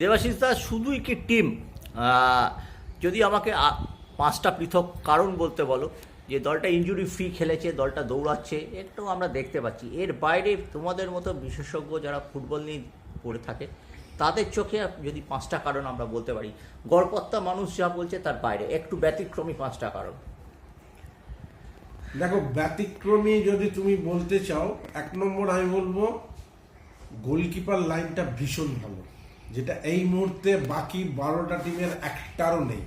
দেবাশিস দা শুধু কি টিম যদি আমাকে পাঁচটা পৃথক কারণ বলতে বলো, যে দলটা ইনজুরি ফ্রি খেলেছে, দলটা দৌড়াচ্ছে, একটু আমরা দেখতে পাচ্ছি। এর বাইরে তোমাদের মতো বিশেষজ্ঞ যারা ফুটবল নিয়ে পড়ে থাকে, তাদের চোখে যদি পাঁচটা কারণ আমরা বলতে পারি, গড়পত্তা মানুষ যা বলছে তার বাইরে, একটু ব্যতিক্রমী পাঁচটা কারণ। দেখো, ব্যতিক্রমী যদি তুমি বলতে চাও, এক নম্বর আমি বলব গোলকিপার লাইনটা ভীষণ ভালো। যেটা এই মুহূর্তে বাকি বারোটা টিমের একটারও নেই।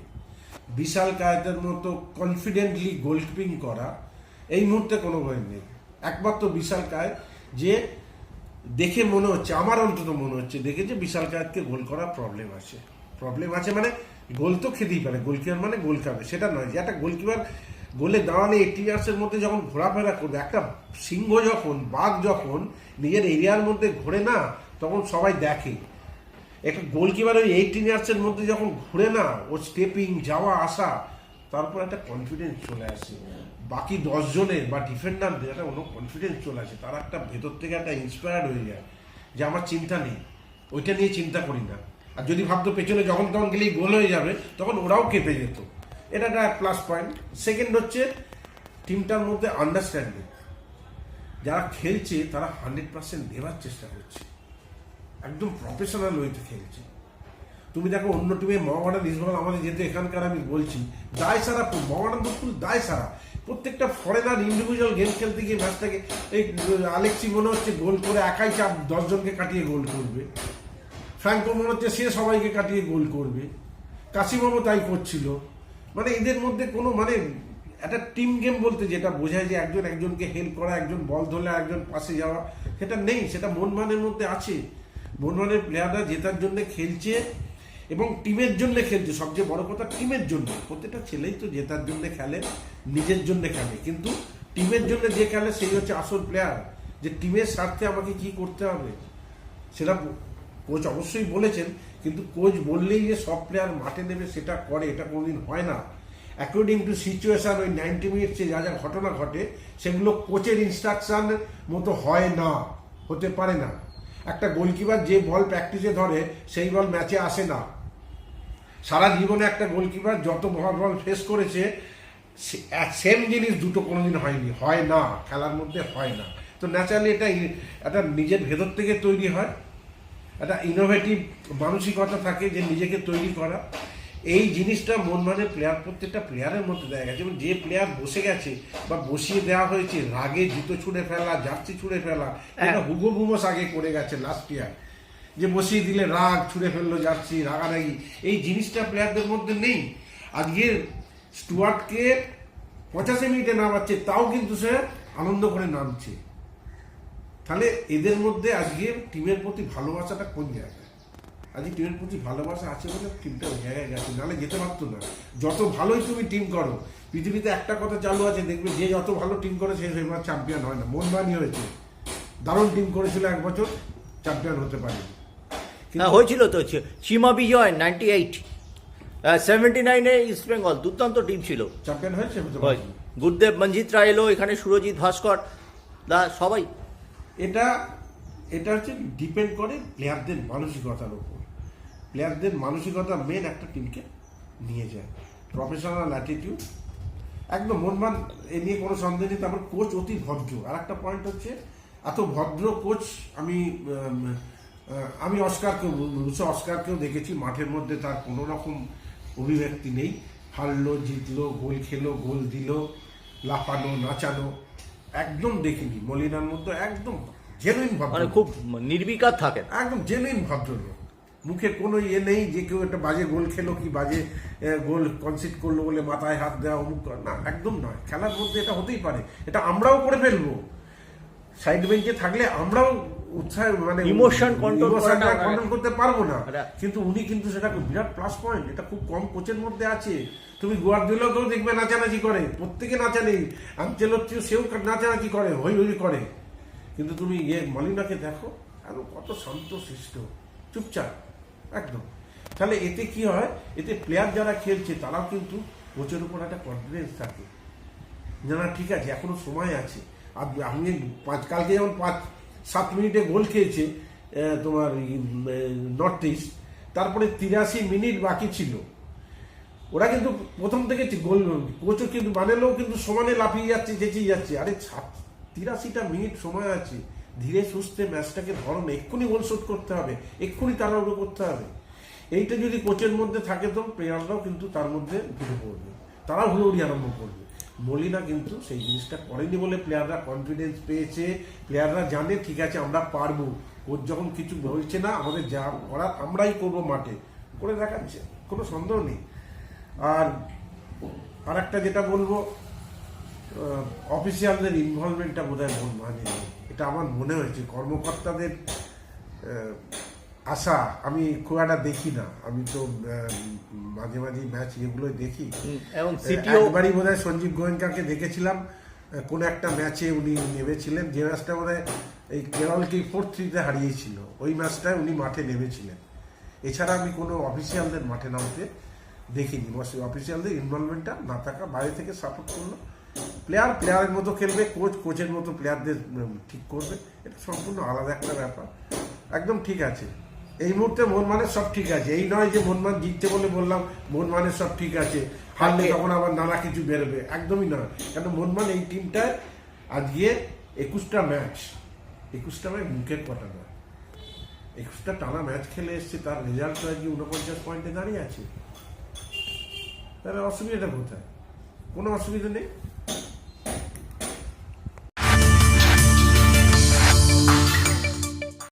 বিশাল কায়তের মতো কনফিডেন্টলি গোলকিপিং করা, এই মুহূর্তে কোনো ভয় নেই। একমাত্র বিশাল কায় যে দেখে মনে হচ্ছে, আমার অন্তত মনে হচ্ছে, দেখে যে বিশাল কায়তকে গোল করার প্রবলেম আছে। প্রবলেম আছে মানে গোল তো খেতেই পারে গোলকিপার মানে গোল খাবে, সেটা নয়। যে একটা গোলকিপার গোলে দাঁড়ালে এইটি ইয়ার্সের মধ্যে যখন ঘোরাফেরা করবে, একটা সিংহ যখন, বাঘ যখন নিজের এরিয়ার মধ্যে ঘোরে না, তখন সবাই দেখে। একটা গোলকিপার ওই এইটিন ইয়ার্সের মধ্যে যখন ঘুরে না ও স্টেপিং যাওয়া, আসা, তারপর একটা কনফিডেন্স চলে আসে। বাকি দশজনের বা ডিফেন্ডারদের একটা অন্য কনফিডেন্স চলে আসে। তারা একটা ভেতর থেকে একটা ইন্সপায়ার্ড হয়ে যায় যে আমার চিন্তা নেই, ওইটা নিয়ে চিন্তা করি না। আর যদি ভাবতো পেছনে যখন তখন গেলেই গোল হয়ে যাবে, তখন ওরাও কেঁপে যেত। এটা একটা প্লাস পয়েন্ট সেকেন্ড হচ্ছে টিমটার মধ্যে আন্ডারস্ট্যান্ডিং যারা খেলছে, তারা হান্ড্রেড পার্সেন্ট দেওয়ার চেষ্টা করছে। একদম প্রফেশনাল ওয়েতে খেলছে। তুমি দেখো অন্য টিমে মহামাডান ইসবল আমাদের যেহেতু এখানকার, আমি বলছি, দায় সারা মহামাডান দুপুর দায় সারা। প্রত্যেকটা ফরেনার ইন্ডিভিজুয়াল গেম খেলতে গিয়ে ম্যাচটাকে এই, আলেক্সি মনে হচ্ছে গোল করে একাই চাপ দশজনকে কাটিয়ে গোল করবে। ফ্র্যাঙ্কো মনে হচ্ছে সে সবাইকে কাটিয়ে গোল করবে। কাশিমামও তাই করছিল। মানে এদের মধ্যে কোনো মানে একটা টিম গেম বলতে যেটা বোঝায় যে একজন একজনকে হেল্প করা, একজন বল ধরলে একজন পাশে যাওয়া, সেটা নেই, সেটা মন মানের মধ্যে আছে। মন প্লেয়াররা জেতার জন্য খেলছে এবং টিমের জন্য খেলছে। সবচেয়ে বড় কথা টিমের জন্য। প্রত্যেকটা ছেলেই তো জেতার জন্য খেলে, নিজের জন্য খেলে। কিন্তু টিমের জন্য যে খেলে, সেই হচ্ছে আসল প্লেয়ার যে টিমের স্বার্থে আমাকে কি করতে হবে, সেটা কোচ অবশ্যই বলেছেন। কিন্তু কোচ বললেই যে সব প্লেয়ার মাঠে নেবে সেটা করে, এটা কোনোদিন হয় না। অ্যাকর্ডিং টু সিচুয়েশান ওই নাইনটি মিনিটসে যা যা ঘটনা ঘটে, সেগুলো কোচের ইনস্ট্রাকশন মতো হয় না, হতে পারে না। একটা গোলকিপার যে বল প্র্যাকটিসে ধরে, সেই বল ম্যাচে আসে না। সারা জীবনে একটা গোলকিপার যত বল বল ফেস করেছে সেম জিনিস দুটো কোনোদিন হয়নি। হয় না, খেলার মধ্যে হয় না। তো ন্যাচারালি এটা একটা নিজের ভেতর থেকে তৈরি হয়। একটা ইনোভেটিভ মানসিকতা থাকে যে নিজেকে তৈরি করা। এই জিনিসটা মন মানে প্লেয়ার প্রত্যেকটা প্লেয়ারের মধ্যে দেখা গেছে। এবং যে প্লেয়ার বসে গেছে বা বসিয়ে দেওয়া হয়েছে রাগে জুতো ছুঁড়ে ফেলা জার্সি ছুঁড়ে ফেলা এটা হুগো বুমোস আগে করে গেছে লাস্ট ইয়ার যে বসিয়ে দিলে রাগ ছুঁড়ে ফেলল জার্সি রাগারাগি এই জিনিসটা প্লেয়ারদের মধ্যে নেই। আজকে স্টুয়ার্টকে পঁচাশি মিনিটে নামাচ্ছে তাও কিন্তু সে আনন্দ করে নামছে। তাহলে এদের মধ্যে আজকে টিমের প্রতি ভালোবাসাটা কোন জায়গায়? আজকে টিমের প্রতি ভালোবাসা আছে বলে টিমটা ওই জায়গায় গেছে। নাহলে যেতে পারতো না। যত ভালোই তুমি টিম করো পৃথিবীতে একটা কথা চালু আছে দেখবে যে যত ভালো টিম করে সে সেবার চ্যাম্পিয়ন হয় না। মনমানি হয়েছে। দারুণ টিম করেছিল এক বছর চ্যাম্পিয়ন হতে পারে না হয়েছিল তো। সীমা বিজয় নাইনটি এইট সেভেন্টি নাইনে ইস্ট বেঙ্গল দুর্দান্ত টিম ছিল। চ্যাম্পিয়ন হয়েছে হয়। গুরদেব মঞ্জিত রায় এলো এখানে সুরজিৎ ভাস্কর দা সবাই। এটা এটা হচ্ছে ডিপেন্ড করে প্লেয়ারদের মানসিকতার উপর। প্লেয়ারদের মানসিকতা মেন একটা টিমকে নিয়ে যায়। প্রফেশনাল অ্যাটিটিউড একদম মনমান এ নিয়ে কোনো সন্দেহ নেই তারপর কোচ অতি ভদ্র। আর একটা পয়েন্ট হচ্ছে এত ভদ্র কোচ আমি আমি অস্কারকেও রুসো অস্কারকেও দেখেছি মাঠের মধ্যে তার কোনো রকম অভিব্যক্তি নেই। হারলো জিতলো গোল খেলো গোল দিল লাফানো নাচানো একদম দেখিনি। মলিনার মধ্যে একদম জেনুইন ভদ্র। মানে খুব নির্বিকার থাকেন। একদম জেনুইন ভদ্রলোক। মুখে কোনো ইয়ে নেই যে কেউ একটা বাজে গোল খেলো কি বাজে গোল কনসিড করল বলে মাথায় হাত দেওয়া অমুক। না একদম নয়। খেলার মধ্যে এটা হতেই পারে। এটা আমরাও করে ফেলব। সাইড বেঞ্চে থাকলে আমরাও উৎসাহ মানে emotion করাটা- control করতে পারব না। কিন্তু উনি কিন্তু সেটা বিরাট প্লাস পয়েন্ট এটা খুব কম কোচের মধ্যে আছে। তুমি গুয়ার্দিওলাকেও দেখবে নাচানাচি করে। প্রত্যেকে নাচানি আঞ্চেলত্রিও সেও নাচানাচি করে হই হই করে। কিন্তু তুমি ইয়ে মলিনাকে দেখো আরও কত শান্ত শিষ্ট চুপচাপ। একদম। তাহলে এতে কি হয়? এতে প্লেয়ার যারা খেলছে, তারাও কিন্তু কোচের উপর একটা কনফিডেন্স থাকে। না না ঠিক আছে, এখনও সময় আছে। আর আমি পাঁচ, কালকে যেমন পাঁচ, সাত মিনিটে গোল খেয়েছে তোমার নর্থ ইস্ট তারপরে তিরাশি মিনিট বাকি ছিল। ওরা কিন্তু প্রথম থেকে গোল কোচও কিন্তু বানেলেও কিন্তু সমানে লাফিয়ে যাচ্ছে, চেঁচিয়ে যাচ্ছে। আরে তিরাশিটা মিনিট সময় আছে। ধীরে সুস্থে ম্যাচটাকে ধরো না এক্ষুনি গোল শোধ করতে হবে, এক্ষুনি তাড়াহুড়ো করতে হবে। এইটা যদি কোচের মধ্যে থাকে তো প্লেয়াররাও কিন্তু তার মধ্যে ঢুকে পড়বে তারাও হুড়োহুড়ি আরম্ভ করবে। মলিনা কিন্তু সেই জিনিসটা করেনি বলে প্লেয়াররা কনফিডেন্স পেয়েছে প্লেয়াররা জানে, ঠিক আছে, আমরা পারব। ওর যখন কিছু বলছে না, আমাদের যা করার, আমরাই করব মাঠে। করে দেখাচ্ছে, কোনো সন্দেহ নেই। আর আর একটা যেটা বলব অফিসিয়ালদের ইনভলভমেন্টটা বোধ হয় মানে এটা আমার মনে হয়েছে। কর্মকর্তাদের আশা আমি খুব একটা দেখি না। আমি তো মাঝে মাঝে ম্যাচ এগুলোই দেখি। এবং সিটিও একবারই বোধ হয় সঞ্জীব গোয়েঙ্কাকে দেখেছিলাম। কোনো একটা ম্যাচে উনি নেমেছিলেন। যে ম্যাচটা বোধ হয় এই কেরলকে ফোর থ্রিতে হারিয়েছিল ওই ম্যাচটায় উনি মাঠে নেমেছিলেন। এছাড়া আমি কোনো অফিসিয়ালদের মাঠে নামতে দেখিনি। অফিসিয়ালদের ইনভলভমেন্টটা না থাকা বাইরে থেকে সাপোর্ট করল। প্লেয়ার প্লেয়ারের মতো খেলবে কোচ কোচের মতো প্লেয়ারদের ঠিক করবে। এটা সম্পূর্ণ আলাদা একটা ব্যাপার। একদম ঠিক আছে। এই মুহূর্তে মন সব ঠিক আছে। এই নয় যে মন মান জিততে বলে বললাম, মন মানে সব ঠিক আছে। হারলে তখন আবার নানা কিছু বেরোবে। একদমই নয়। কেন মনমান এই টিমটায় আজকে একুশটা ম্যাচ একুশটা ম্যাচ মুখের কথা নয়। একুশটা টানা ম্যাচ খেলে এসছে, তার রেজাল্ট আজকে উনপঞ্চাশ পয়েন্টে দাঁড়িয়ে আছে। তাহলে অসুবিধাটা কোথায়? কোনো অসুবিধা নেই।